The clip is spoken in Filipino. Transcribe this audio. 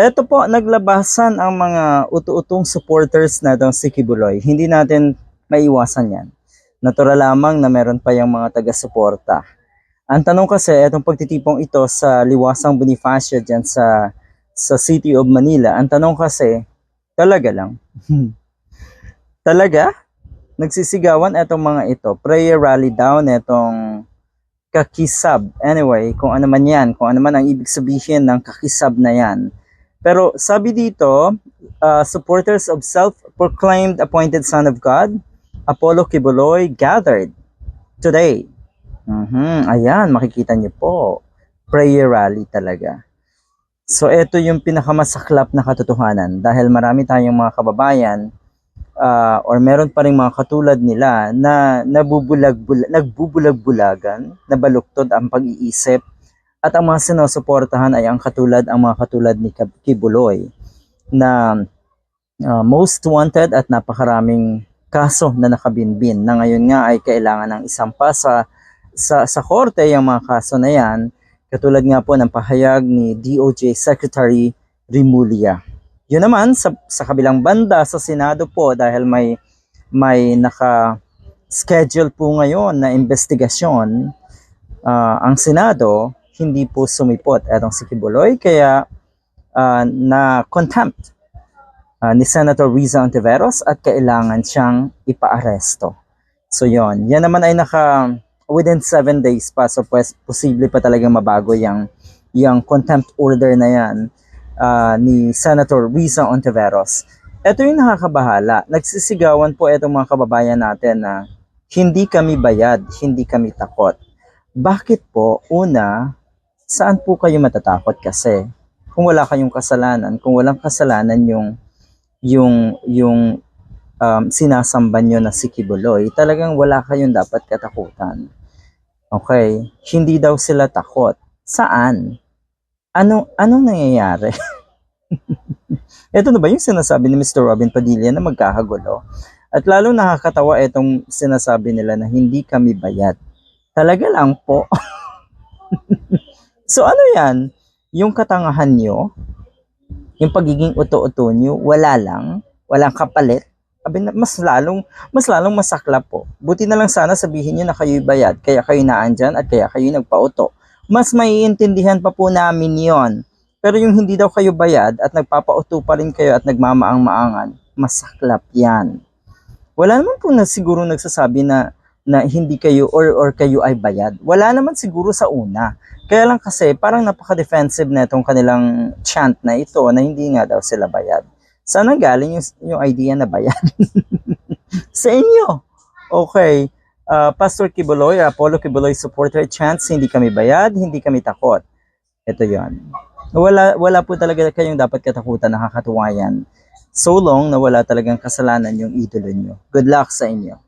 Eto po, naglabasan ang mga utu-utong supporters na itong si Kibuloy. Hindi natin maiwasan yan. Natural lamang na meron pa yung mga taga-suporta. Ang tanong kasi, itong pagtitipong ito sa Liwasang Bonifacio dyan sa, sa City of Manila, ang tanong kasi, talaga lang. talaga? Nagsisigawan itong mga ito. Prayer rally down itong kakisab. Anyway, kung ano man yan, kung ano man ang ibig sabihin ng kakisab na yan. Pero sabi dito, uh, supporters of self-proclaimed appointed Son of God, Apollo Kibuloy, gathered today. Mhm, Ayan, makikita niyo po. Prayer rally talaga. So ito yung pinakamasaklap na katotohanan dahil marami tayong mga kababayan uh, or meron pa rin mga katulad nila na nabubulag nagbubulag-bulagan, nabaluktod ang pag-iisip at ang mga sinusuportahan ay ang katulad ang mga katulad ni Kibuloy na uh, most wanted at napakaraming kaso na nakabinbin na ngayon nga ay kailangan ng isang pa sa, sa, sa korte yung mga kaso na yan katulad nga po ng pahayag ni DOJ Secretary Rimulya. Yun naman sa, sa kabilang banda sa Senado po dahil may may naka schedule po ngayon na investigasyon uh, ang Senado hindi po sumipot etong si Kibuloy kaya uh, na contempt uh, ni Senator Riza Ontiveros at kailangan siyang ipaaresto. So yon, yan naman ay naka within 7 days pa so pues, posible pa talagang mabago yung yung contempt order na yan uh, ni Senator Riza Ontiveros. Ito yung nakakabahala. Nagsisigawan po itong mga kababayan natin na hindi kami bayad, hindi kami takot. Bakit po? Una, saan po kayo matatakot kasi kung wala kayong kasalanan, kung walang kasalanan yung yung yung um, sinasamba nyo na si Kibuloy, talagang wala kayong dapat katakutan. Okay? Hindi daw sila takot. Saan? Ano anong nangyayari? Ito na ba yung sinasabi ni Mr. Robin Padilla na magkakagulo? At lalong nakakatawa itong sinasabi nila na hindi kami bayad. Talaga lang po. So ano yan? Yung katangahan nyo, yung pagiging uto-uto nyo, wala lang, walang kapalit. Sabi na, mas lalong, mas lalong masaklap po. Buti na lang sana sabihin nyo na kayo'y bayad, kaya kayo naandyan at kaya kayo nagpauto. Mas maiintindihan pa po namin yon. Pero yung hindi daw kayo bayad at nagpapauto pa rin kayo at nagmamaang-maangan, masaklap yan. Wala naman po na siguro nagsasabi na na hindi kayo or or kayo ay bayad. Wala naman siguro sa una. Kaya lang kasi parang napaka-defensive na itong kanilang chant na ito na hindi nga daw sila bayad. Saan ang galing yung, yung idea na bayad? sa inyo. Okay. Uh, Pastor Kibuloy, Apollo Kibuloy supporter chants, hindi kami bayad, hindi kami takot. Ito yon. Wala, wala po talaga kayong dapat katakutan, nakakatuwa yan. So long na wala talagang kasalanan yung idolo nyo. Good luck sa inyo.